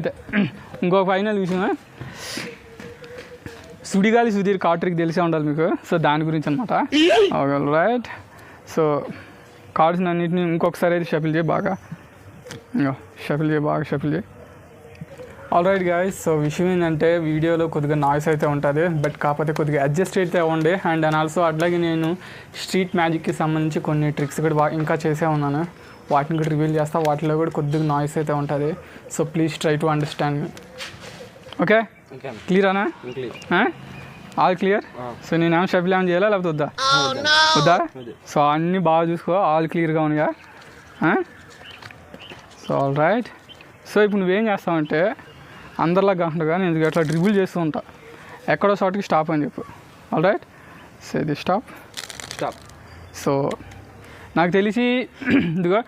అయితే ఇంకొక ఫైనల్ విషయం సుడిగాలి సుధీర్ కార్ట్రిక్ తెలిసే ఉండాలి మీకు. సో దాని గురించి అనమాట రైట్ సో కార్డ్స్ అన్నింటిని ఇంకొకసారి అయితే షఫిల్ చేయి బాగా. ఇంకో షఫిల్ చేయి బాగా షఫిల్ చేయి. ఆల్ రైట్ గాయస్ సో విషయం ఏంటంటే వీడియోలో కొద్దిగా నాయిస్ అయితే ఉంటుంది. బట్ కాకపోతే కొద్దిగా అడ్జస్ట్ అయితే అవ్వండి. అండ్ అండ్ ఆల్సో అట్లాగే నేను స్ట్రీట్ మ్యాజిక్కి సంబంధించి కొన్ని ట్రిక్స్ కూడా బాగా ఇంకా చేసే ఉన్నాను. వాటిని కూడా రివీల్ చేస్తా. వాటిలో కూడా కొద్దిగా నాయిస్ అయితే ఉంటుంది. So please try to understand okay okay క్లియరానా clear all clear so నేను ఏమైనా షఫిల్ ఏమైనా చేయాలా? లేకపోతే వద్దా? వద్దా. సో అన్నీ బాగా చూసుకో. ఆల్ క్లియర్గా ఉన్నాయా? సో ఆల్ రైట్ సో ఇప్పుడు నువ్వేం చేస్తావంటే అందరిలా కాకుండా నేను అట్లా డ్రిబుల్ చేస్తూ ఉంటా? ఎక్కడో చోటకి స్టాప్ అని చెప్పు. ఆల్ రైట్ సో ఇది స్టాప్ స్టాప్ సో నాకు తెలిసి ఇదిగో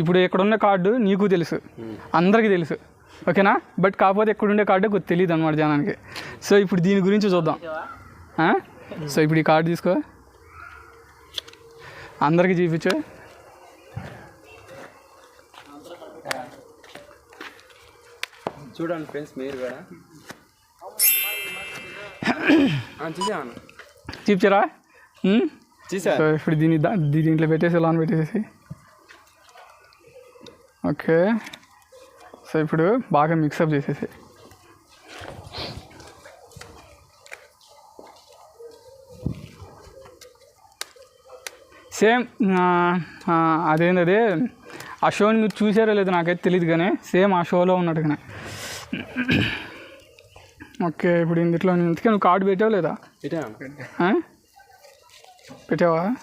ఇప్పుడు ఎక్కడున్న కార్డు నీకు తెలుసు. అందరికీ తెలుసు. ఓకేనా? బట్ కాకపోతే ఎక్కడుండే కార్డు కొద్ది తెలియదు అనమాట జనానికి. సో ఇప్పుడు దీని గురించి చూద్దాం? సో ఇప్పుడు ఈ కార్డు తీసుకో. అందరికీ చూపించు. చూడండి ఫ్రెండ్స్ మీరు కూడా. చూసాను చూపించరా? సో ఇప్పుడు దీన్ని దీంట్లో పెట్టేసి లాన్ పెట్టేసి ఓకే సో ఇప్పుడు బాగా మిక్సప్ చేసేసి సేమ్ అదేంది అదే ఆ షోని మీరు చూసారో లేదో నాకైతే తెలియదు కానీ సేమ్ ఆ షోలో ఉన్నట్టుగానే ఓకే ఇప్పుడు ఇందులో ఇందుకే నువ్వు కార్డు పెట్టావు లేదా? పెట్టావా?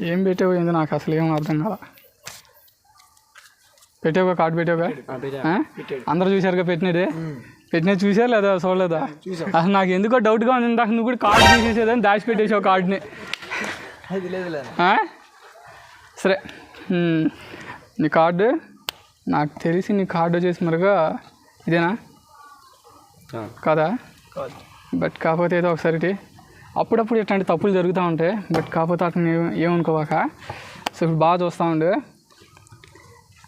ఏం పెట్టావు ఏంది నాకు అసలు ఏం అర్థం కాదా పెట్టావుగా కార్డు పెట్టావుగా? పెట్టాను? అందరూ చూశారుగా పెట్టినదే? పెట్టినది చూసారు లేదా? చూడలేదా? అసలు నాకు ఎందుకో డౌట్గా ఉంది. ఇందాక నువ్వు కూడా కార్డు తీసేసేదని కార్డుని. లేదు లేదు ఆ? సరే. నీ కార్డు? నాకు తెలిసి నీ కార్డు వచ్చేసి మరుగా ఇదేనా? కాదా? బట్ కాకపోతే ఏదో ఒకసారి. అప్పుడప్పుడు ఇట్లాంటి తప్పులు జరుగుతూ ఉంటాయి బట్ కాకపోతే అతను ఏమనుకోవాక. సో ఇప్పుడు బాగా చూస్తూ ఉండు.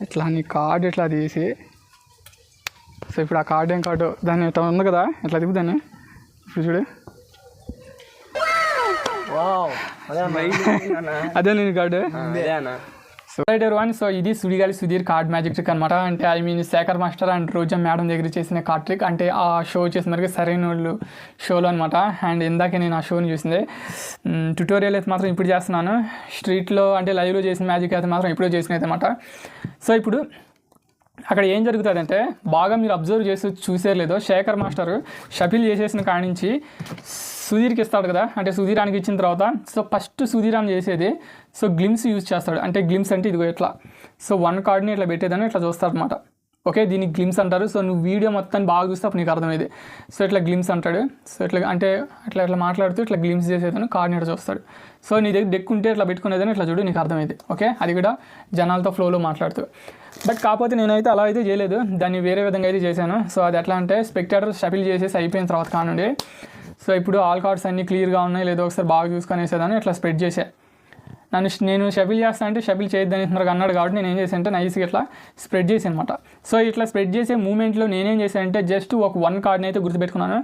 ఇట్లా నీ కార్డు ఇట్లా తీసి. సో ఇప్పుడు ఆ కార్డు ఏం కార్డు? దాన్ని ఇట్లా ఉంది కదా ఇట్లా తిప్పు దాన్ని. ఇప్పుడు చూడు. వావ్ అదే నేను card. So right one so ఇది Sudigali Sudheer card magic trick అనమాట అంటే I mean Shekhar master and Roja madam దగ్గర చేసిన కార్డ్ ట్రిక్ అంటే ఆ షో చేసిన వరకు సరైన వాళ్ళు షోలో అనమాట అండ్ ఇందాక నేను ఆ షోని చూసింది. ట్యూటోరియల్ అయితే మాత్రం ఇప్పుడు చేస్తున్నాను. స్ట్రీట్లో అంటే లైవ్లో చేసిన మ్యాజిక్ అయితే మాత్రం ఇప్పుడు చేసినది అనమాట సో ఇప్పుడు అక్కడ ఏం జరుగుతుందంటే బాగా మీరు అబ్జర్వ్ చేసి చూసే లేదో శేఖర్ మాస్టర్ షఫిల్ చేసేసిన కాడి నుంచి సుధీర్కి ఇస్తాడు కదా అంటే సుధీరానికి ఇచ్చిన తర్వాత సో ఫస్ట్ సుధీరాన్ చేసేది సో గ్లిమ్స్ యూజ్ చేస్తాడు అంటే గ్లిమ్స్ అంటే ఇదిగో ఇట్లా. సో వన్ కార్డ్ని ఇట్లా పెట్టేదని ఇట్లా చూస్తాడు అనమాట ఓకే దీన్ని గ్లిమ్స్ అంటారు. సో నువ్వు వీడియో మొత్తాన్ని బాగా చూస్తే అప్పుడు నీకు అర్థమైంది. సో ఇట్లా గ్లిమ్స్ అంటాడు. సో ఇట్లా అంటే అట్లా ఇట్లా మాట్లాడుతూ ఇట్లా గ్లిమ్స్ చేసేదని కార్డ్ని చూస్తాడు. సో నీ దగ్గర డెక్ ఉంటే ఇట్లా పెట్టుకునేదని ఇట్లా చూడు నీకు అర్థమైంది. ఓకే అది కూడా జనాలతో ఫ్లోలో మాట్లాడుతూ. బట్ కాకపోతే నేనైతే అలా అయితే చేయలేదు. దాన్ని వేరే విధంగా అయితే చేశాను. సో అది ఎట్లా అంటే స్పెక్టేటర్ షఫిల్ చేసేసి అయిపోయిన తర్వాత కానుండి. సో ఇప్పుడు ఆల్ కార్డ్స్ అన్నీ క్లియర్గా ఉన్నాయి. లేదో ఒకసారి బాగా చూసుకొని వేసేదాన్ని ఇట్లా స్ప్రెడ్ చేసే నన్ను నేను షఫిల్ చేస్తా అంటే షఫిల్ చేయొద్దని అన్నాడు కాబట్టి నేను ఏం చేశాను అంటే నైస్గా ఇట్లా స్ప్రెడ్ చేసి అనమాట సో ఇట్లా స్ప్రెడ్ చేసే మూమెంట్లో నేనేం చేశానంటే జస్ట్ ఒక వన్ కార్డ్ని అయితే గుర్తుపెట్టుకున్నాను.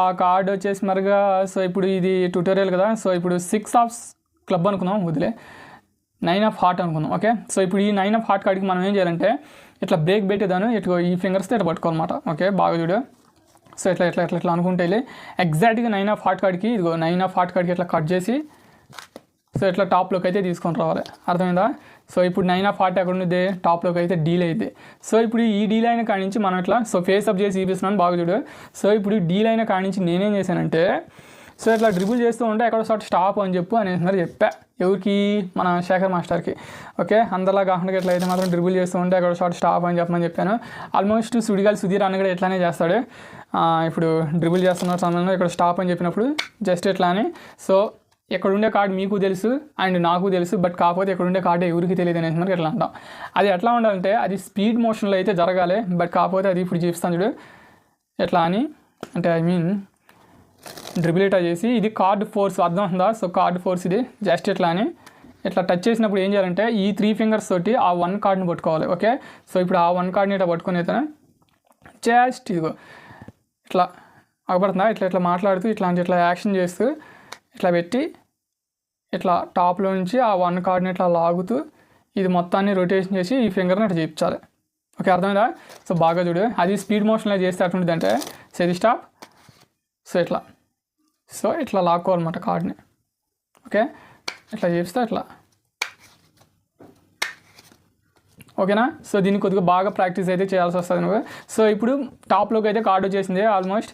ఆ కార్డ్ వచ్చేసి మరిగా సో ఇప్పుడు ఇది ట్యూటోరియల్ కదా సో ఇప్పుడు సిక్స్ ఆఫ్ క్లబ్ అనుకుందాం వదిలే. నైన్ ఆఫ్ హార్ట్ అనుకుందాం ఓకే సో ఇప్పుడు ఈ నైన్ ఆఫ్ హార్ట్ కార్డ్కి మనం ఏం చేయాలంటే ఇట్లా బ్రేక్ పెట్టేదాను ఇట్లా ఈ ఫింగర్స్తో ఇట్లా పట్టుకోవాలన్నమాట ఓకే బాగా చూడు. సో ఇట్లా ఇట్లా ఇట్లా ఇట్లా అనుకుంటే వెళ్ళి ఎగ్జాక్ట్గా నైన్ ఆఫ్ హార్ట్ కార్డ్కి ఇదిగో నైన్ ఆఫ్ హార్ట్ కార్డ్కి ఇట్లా కట్ చేసి సో ఇట్లా టాప్లోకి అయితే తీసుకొని రావాలి. అర్థమైందా? సో ఇప్పుడు నైన్ ఆఫ్ హార్ట్ ఎక్కడ టాప్లోకి అయితే డీల్ అయితే సో ఇప్పుడు ఈ డీల్ అయిన కాడి నుంచి మనం ఇట్లా సో ఫేస్ అప్ చేసి చూపిస్తున్నాను బాగా చూడు. సో ఇప్పుడు ఈ డీల్ అయిన కాడి నుంచి నేనేం చేశానంటే సో ఇట్లా డ్రిబుల్ చేస్తూ ఉంటే ఎక్కడ షార్ట్ స్టాప్ అని చెప్పు అనేసినారు చెప్పా. ఎవరికి? మన శేఖర్ మాస్టర్కి. ఓకే? అందరిలా కాకుండా ఇట్లా అయితే మాత్రం డ్రిబుల్ చేస్తూ ఉంటే ఎక్కడ షార్ట్ స్టాప్ అని చెప్పమని చెప్పాను. ఆల్మోస్ట్ సుడిగాలి సుధీర్ అన్న కూడా ఇట్లానే చేస్తాడు. ఇప్పుడు డ్రిబుల్ చేస్తున్న సమయంలో ఇక్కడ స్టాప్ అని చెప్పినప్పుడు జస్ట్ ఇట్లా అని సో ఎక్కడుండే కార్డు మీకు తెలుసు అండ్ నాకు తెలుసు బట్ కాకపోతే ఎక్కడ ఉండే కార్డు ఎవరికి తెలియదు అనేసి మనకి ఎట్లా అంటాం. అది ఎట్లా ఉండాలంటే అది స్పీడ్ మోషన్లో అయితే జరగాలి బట్ కాకపోతే అది ఇప్పుడు చూపిస్తాను చూడు. ఎట్లా అని? అంటే ఐ మీన్ డ్రిబులేటా చేసి ఇది కార్డ్ ఫోర్స్ అర్థం ఉందా సో కార్డ్ ఫోర్స్ ఇది జస్ట్ ఇట్లా అని? ఇట్లా టచ్ చేసినప్పుడు ఏం చేయాలంటే ఈ త్రీ ఫింగర్స్ తోటి ఆ వన్ కార్డ్ని పట్టుకోవాలి ఓకే? సో ఇప్పుడు ఆ వన్ కార్డ్ని ఇట్లా పట్టుకుని అయితే జస్ట్ ఇదిగో ఇట్లా అగపడుతుందా? ఇట్లా ఇట్లా మాట్లాడుతూ ఇట్లాంటి ఇట్లా యాక్షన్ చేస్తూ ఇట్లా పెట్టి ఇట్లా టాప్లో నుంచి ఆ వన్ కార్డ్ని ఇట్లా లాగుతూ ఇది మొత్తాన్ని రొటేషన్ చేసి ఈ ఫింగర్ని ఇట్లా చేయించాలి. ఓకే అర్థమైందా? సో బాగా చూడు. అది స్పీడ్ మోషన్లో చేస్తే అటువంటిది అంటే సెది స్టాప్ సో ఇట్లా. సో ఇట్లా లాక్కోవాలన్నమాట కార్డ్ని. ఓకే? ఇట్లా చేస్తే ఇట్లా. ఓకేనా? సో దీన్ని కొద్దిగా బాగా ప్రాక్టీస్ అయితే చేయాల్సి వస్తుంది నువ్వు. సో ఇప్పుడు టాప్లోకి అయితే కార్డు వచ్చేసింది ఆల్మోస్ట్.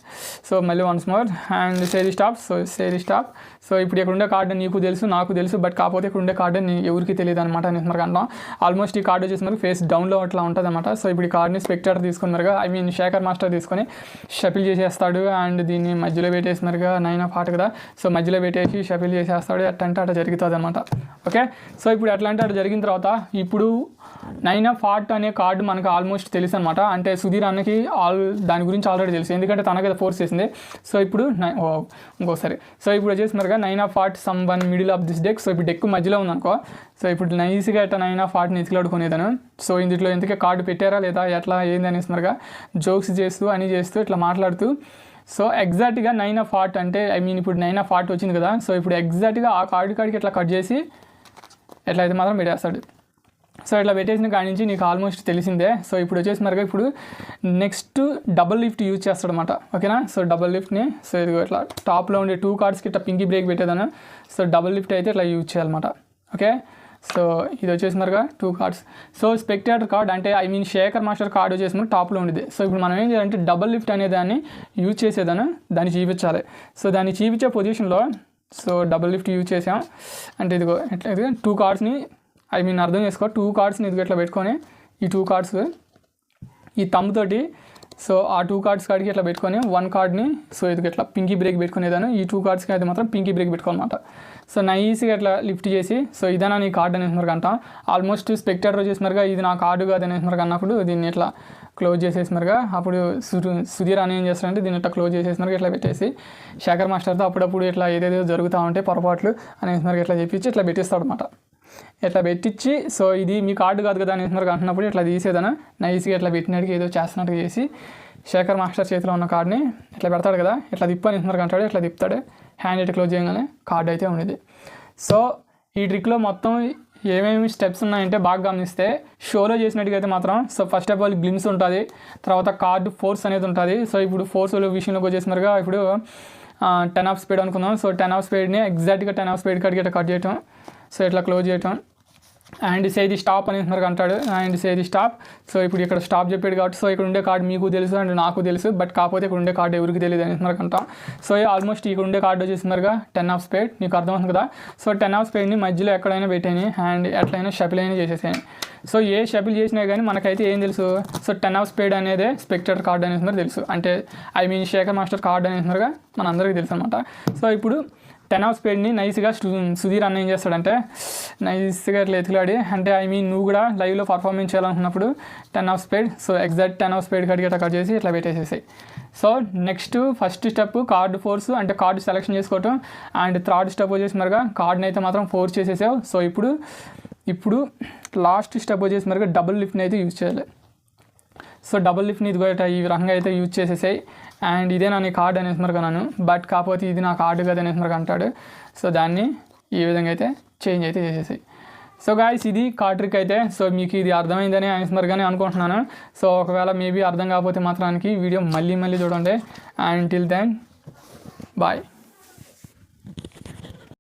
సో మళ్ళీ వన్స్ మోర్. అండ్ సేరీ స్టాప్ సో సేరీ స్టాప్ సో ఇప్పుడు ఇక్కడ ఉండే కార్డు నీకు తెలుసు నాకు తెలుసు బట్ కాకపోతే ఇక్కడ ఉండే కార్డు నీ ఎవరికి తెలియదు అనమాట అని మరి అంటాం ఆల్మోస్ట్ ఈ కార్డు వచ్చేసి మరి ఫేస్ డౌన్లో అట్లా ఉంటుంది అనమాట సో ఇప్పుడు ఈ కార్డుని స్పెక్టర్ తీసుకున్నారుగా ఐ మీన్ శేఖర్ మాస్టర్ తీసుకొని షఫిల్ చేసేస్తాడు. అండ్ దీన్ని మధ్యలో పెట్టేసినారుగా నైన్ ఆఫ్ హార్ట్ కదా. సో మధ్యలో పెట్టేసి షఫిల్ చేసేస్తాడు. అట్టంటే అట్లా జరుగుతుంది అనమాట ఓకే? సో ఇప్పుడు ఎట్లా అంటే అట్లా జరిగిన తర్వాత ఇప్పుడు నైన్ చైనా ఫార్ట్ అనే కార్డు మనకు ఆల్మోస్ట్ తెలుసు అనమాట అంటే సుధీర్ అన్నకి ఆల్ దాని గురించి ఆల్రెడీ తెలుసు. ఎందుకంటే తనకి అది ఫోర్స్ చేసింది. సో ఇప్పుడు నై- ఓ, ఇంకోసారి సో ఇప్పుడు వచ్చేసినారుగా nine of heart some one middle of this deck. So ఇప్పుడు డెక్ మధ్యలో ఉందనుకో. సో ఇప్పుడు నైస్గా ఎట్లా నైన్ ఆఫ్ హార్ట్ని ఎత్తులాడుకునేదాను సో ఇందులో ఎందుకే కార్డు పెట్టారా లేదా ఎట్లా ఏంది అనేసినారుగా జోక్స్ చేస్తూ అని చేస్తూ ఇట్లా మాట్లాడుతూ. సో ఎగ్జాక్ట్గా నైన్ ఆఫ్ ఫార్ట్ అంటే ఐ మీన్ ఇప్పుడు నైన్ ఆఫ్ ఫార్ట్ వచ్చింది కదా. సో ఇప్పుడు ఎగ్జాక్ట్గా ఆ కార్డు కాడికి ఇట్లా కట్ చేసి ఎట్లా అయితే మాత్రం పెట్టేస్తాడు. సో ఇట్లా పెట్టేసిన కాడి నుంచి నీకు ఆల్మోస్ట్ తెలిసిందే. సో ఇప్పుడు వచ్చేసి మరగా ఇప్పుడు నెక్స్ట్ డబుల్ లిఫ్ట్ యూజ్ చేస్తాడనమాట ఓకేనా? సో డబుల్ లిఫ్ట్ని సో ఇది ఇట్లా టాప్లో ఉండే టూ కార్డ్స్కి ఇట్లా పింకీ బ్రేక్ పెట్టేదాను సో డబుల్ లిఫ్ట్ అయితే ఇట్లా యూజ్ చేయాలన్నమాట. ఓకే? సో ఇది వచ్చేసి మరిగా two cards. So spectator card అంటే I mean Shekhar master card వచ్చేసి మనకు టాప్లో ఉండేది సో ఇప్పుడు మనం ఏం చేయాలంటే డబుల్ లిఫ్ట్ అనే దాన్ని యూజ్ చేసేదాన్ని దాన్ని చూపించాలి. సో దాన్ని చూపించే పొజిషన్లో సో డబుల్ లిఫ్ట్ యూజ్ చేసాం అంటే ఇదిగో ఎట్లా ఇది? టూ కార్డ్స్ని అవి మీరు అర్థం చేసుకో టూ కార్డ్స్ని ఇది ఇట్లా పెట్టుకొని ఈ టూ కార్డ్స్ ఈ తమ్ముతోటి సో ఆ టూ కార్డ్స్ కాడికి ఇట్లా పెట్టుకొని వన్ కార్డ్ని సో ఇది ఇట్లా పింకీ బ్రేక్ పెట్టుకునేదాను ఈ టూ కార్డ్స్కి అయితే మాత్రం పింకీ బ్రేక్ పెట్టుకోవాలన్నమాట. సో నైస్గా ఇట్లా లిఫ్ట్ చేసి సో ఇదేనా నీ కార్డ్ అనేసినారు అంట. ఆల్మోస్ట్ స్పెక్టేటర్ చేసినారుగా ఇది నా కార్డు కాదు అనేసినారు అన్నప్పుడు దీన్ని ఇట్లా క్లోజ్ చేసేసినారుగా అప్పుడు సుధీర్ అని ఏం చేస్తారంటే దీన్ని ఇట్లా క్లోజ్ చేసేసినారు ఇట్లా పెట్టేసి శేఖర్ మాస్టర్తో అప్పుడప్పుడు ఇట్లా ఏదేదో జరుగుతూ ఉంటే పొరపాట్లు అనేసినారు ఇట్లా చెప్పించి ఇట్లా పెట్టేస్తాడు అనమాట ఇట్లా పెట్టించి సో ఇది మీ కార్డు కాదు కదా అనేసినారు అంటున్నప్పుడు ఇట్లా తీసేదన? నైస్గా ఇట్లా పెట్టినట్టుగా ఏదో చేస్తున్నట్టుగా చేసి శేఖర్ మాస్టర్ చేతిలో ఉన్న కార్డ్ని ఇట్లా పెడతాడు కదా ఇట్లా తిప్పు అనేసినారు అంటాడు ఇట్లా తిప్పుతాడు. హ్యాండ్ ఇట్లా క్లోజ్ చేయగానే కార్డ్ అయితే ఉండేది. సో ఈ ట్రిక్లో మొత్తం ఏమేమి స్టెప్స్ ఉన్నాయంటే బాగా గమనిస్తే షోలో చేసినట్టుగా అయితే మాత్రం so first of all glimpse ఉంటుంది తర్వాత కార్డు ఫోర్స్ అనేది ఉంటుంది. సో ఇప్పుడు ఫోర్స్ విషయంలోకి వచ్చేసినారుగా ఇప్పుడు టెన్ ఆఫ్ స్పీడ్ అనుకుందాం. సో టెన్ ఆఫ్ స్పీడ్ని ఎగ్జాక్ట్గా టెన్ ఆఫ్ స్పీడ్ కార్డ్కి ఇట్లా కట్ చేయటం. సో ఇట్లా క్లోజ్ చేయటం. అండ్ సేది స్టాప్ అని అంటున్నారు అంటాడు. And సేది stop. సో ఇప్పుడు ఇక్కడ స్టాప్ చెప్పాడు కాబట్టి సో ఇక్కడ ఉండే కార్డు మీకు తెలుసు అండ్ నాకు తెలుసు బట్ కాకపోతే ఇక్కడ ఉండే కార్డు ఎవరికి తెలియదు అని అంటున్నారు అంటాం. సో ఆల్మోస్ట్ ఇక్కడ ఉండే కార్డు వచ్చేసినారుగా టెన్ ఆఫ్ స్పేడ్. నీకు అర్థమవుతుంది కదా? సో టెన్ ఆఫ్ స్పేడ్ని మధ్యలో ఎక్కడైనా పెట్టాను అండ్ ఎట్లయినా షపిల్ అయినా చేసేసాను సో ఏ షపిల్ చేసినా కానీ మనకైతే ఏం తెలుసు? సో టెన్ ఆఫ్ స్పేడ్ అనేది స్పెక్టర్ కార్డు అనేసినారు తెలుసు. అంటే I mean Shekhar master card అనేసినారుగా మనందరికీ తెలుసు అనమాట సో ఇప్పుడు టెన్ ఆఫ్ స్పీడ్ని నైస్గా సుధీర్ అన్న ఏం చేస్తాడంటే నైస్గా ఇట్లా ఎత్తులాడి అంటే ఐ మీన్ నువ్వు కూడా లైవ్లో పర్ఫార్మెన్స్ చేయాలనుకున్నప్పుడు ten of spade so exact ten of spade కడిగి ఇట్లా కట్ చేసి ఇట్లా పెట్టేసేసాయి. So next first step card force అంటే కార్డు సెలెక్షన్ చేసుకోవటం అండ్ థర్డ్ స్టెప్ వచ్చేసి మరిగా కార్డ్ని అయితే మాత్రం ఫోర్స్ చేసేసావు. సో ఇప్పుడు ఇప్పుడు లాస్ట్ స్టెప్ వచ్చేసి మరిగా డబుల్ లిఫ్ట్ని అయితే యూజ్ చేయాలి. సో డబుల్ లిఫ్ట్ని ఇది కూడా ఈ రకంగా అయితే యూజ్ చేసేసాయి. అండ్ ఇదే నా నీ కార్డ్ అనేసి మరి కొన్నాను బట్ కాకపోతే ఇది నా కార్డు కదా అనేసి మరి అంటాడు. సో దాన్ని ఈ విధంగా అయితే చేంజ్ అయితే చేసేసాయి. సో గాయస్ ఇది కార్డ్ ట్రిక్ అయితే. సో మీకు ఇది అర్థమైందని అనేసి మరి కానీ అనుకుంటున్నాను. సో ఒకవేళ మేబీ అర్థం కాకపోతే మాత్రానికి వీడియో మళ్ళీ మళ్ళీ చూడండి. And till then bye